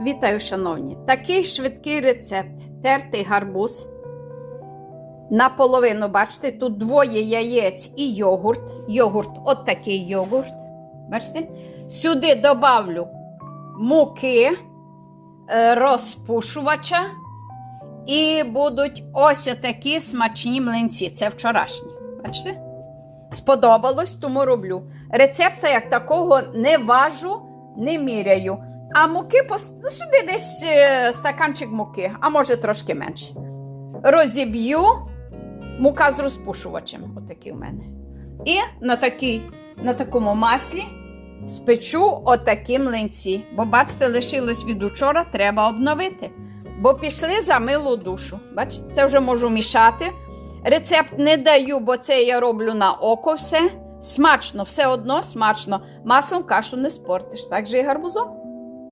Вітаю, шановні! Такий швидкий рецепт. Тертий гарбуз. Наполовину, бачите, тут двоє яєць і йогурт. Йогурт, от такий йогурт. Бачите? Сюди добавлю муки, е, розпушувача. І будуть ось такі смачні млинці. Це вчорашні. Бачите? Сподобалось, тому роблю. Рецепта як такого не важу, не міряю. А муки пос- ну, сюди десь е, стаканчик муки, а може трошки менше. Розіб'ю мука з розпушувачем. Отакий у мене. І на, такій, на такому маслі спечу отакі млинці. Бо бачите, лишилось від учора, треба обновити. Бо пішли за милу душу. Бачите, це вже можу мішати. Рецепт не даю, бо це я роблю на око все. Смачно, все одно смачно. Маслом кашу не спортиш. Так же і гарбузом.